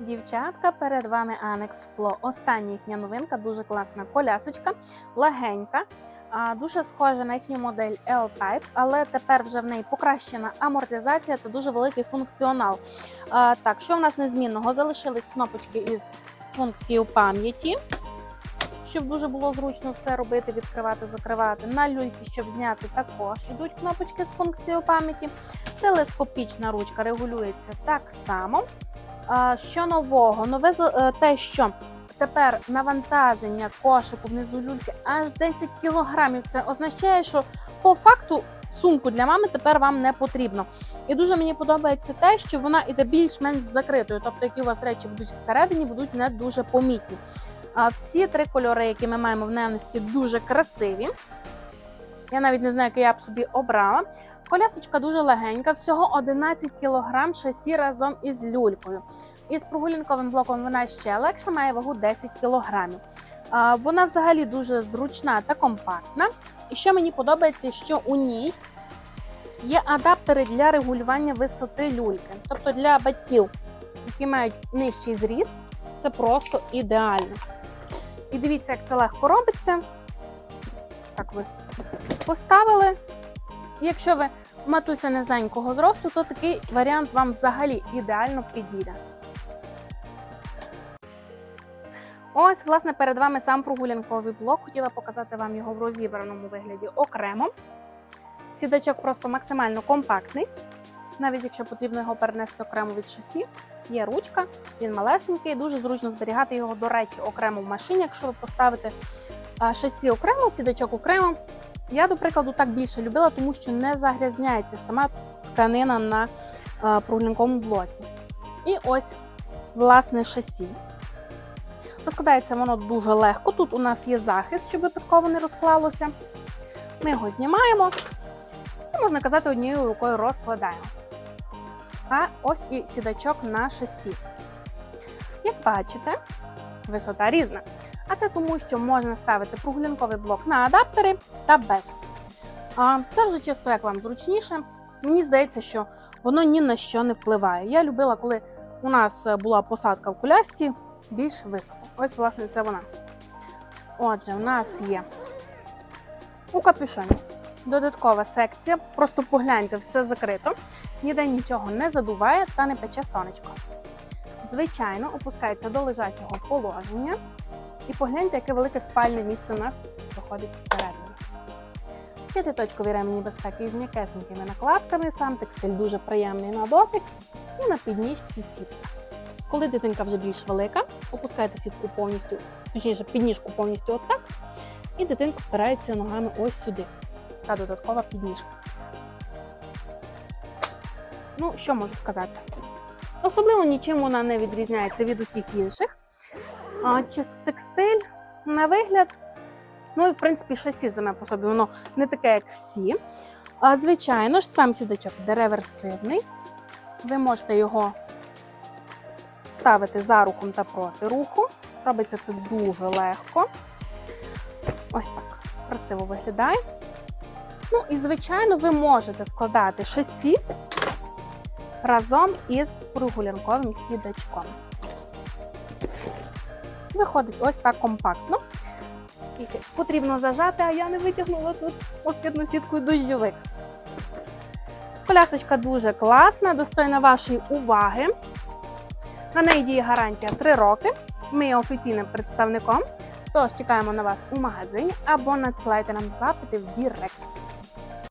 Дівчатка, перед вами Annex Flow. Остання їхня новинка, дуже класна колясочка, легенька, дуже схожа на їхню модель L-Type, але тепер вже в неї покращена амортизація та дуже великий функціонал. Так, що в нас незмінного? Залишились кнопочки із функцією пам'яті. Щоб дуже було зручно все робити, відкривати, закривати. На люльці, щоб зняти, також йдуть кнопочки з функцією пам'яті. Телескопічна ручка регулюється так само. Що нового? Нове е, те, що тепер навантаження кошику внизу люльки аж 10 кілограмів. Це означає, що по факту сумку для мами тепер вам не потрібно. І дуже мені подобається те, що вона іде більш-менш закритою. Тобто, які у вас речі будуть всередині, будуть не дуже помітні. А всі три кольори, які ми маємо в наявності, дуже красиві. Я навіть не знаю, який я б собі обрала. Колясочка дуже легенька, всього 11 кг шасі разом із люлькою. Із прогулянковим блоком вона ще легша, має вагу 10 кг. Вона взагалі дуже зручна та компактна. І що мені подобається, що у ній є адаптери для регулювання висоти люльки. Тобто для батьків, які мають нижчий зріст, це просто ідеально. І дивіться, як це легко робиться. Так ви поставили. Якщо ви матуся низенького зросту, то такий варіант вам взагалі ідеально підійде. Ось, власне, перед вами сам прогулянковий блок. Хотіла показати вам його в розібраному вигляді окремо. Сідачок просто максимально компактний. Навіть якщо потрібно його перенести окремо від шасі, є ручка, він малесенький, дуже зручно зберігати його, до речі, окремо в машині, якщо ви поставите шасі окремо, сідачок окремо. Я, до прикладу, так більше любила, тому що не загрязняється сама тканина на а, прогулянковому блоці. І ось, власне, шасі. Розкладається воно дуже легко. Тут у нас є захист, щоб випадково не розклалося. Ми його знімаємо і, можна казати, однією рукою розкладаємо. А ось і сідачок на шасі. Як бачите, висота різна. А це тому, що можна ставити прогулянковий блок на адаптери та без. Це вже чисто як вам зручніше. Мені здається, що воно ні на що не впливає. Я любила, коли у нас була посадка в колясці більш високо. Ось, власне, це вона. Отже, у нас є у капюшоні додаткова секція. Просто погляньте, все закрито. Ніде нічого не задуває та не пече сонечко. Звичайно, опускається до лежачого положення. І погляньте, яке велике спальне місце у нас виходить всередині. П'ятиточкові ремені безпеки з м'якесенькими накладками, сам текстиль дуже приємний на дотик і на підніжці сітка. Коли дитинка вже більш велика, опускаєте сітку повністю, точніше підніжку повністю отак, і дитинка впирається ногами ось сюди. Та додаткова підніжка. Ну, що можу сказати? Особливо нічим вона не відрізняється від усіх інших. Чисто текстиль на вигляд. Ну і в принципі шасі саме по собі, воно не таке, як всі. А, звичайно ж, сам сідачок де реверсивний. Ви можете його ставити за рухом та проти руху. Робиться це дуже легко. Ось так красиво виглядає. Ну і, звичайно, ви можете складати шасі разом із прогулянковим сідачком. Виходить ось так компактно. Потрібно зажати, а я не витягнула тут москітну сітку дощовик. Колясочка дуже класна, достойна вашої уваги. На неї діє гарантія 3 роки. Ми є офіційним представником. Тож чекаємо на вас у магазині або надсилайте нам запити в Дірект.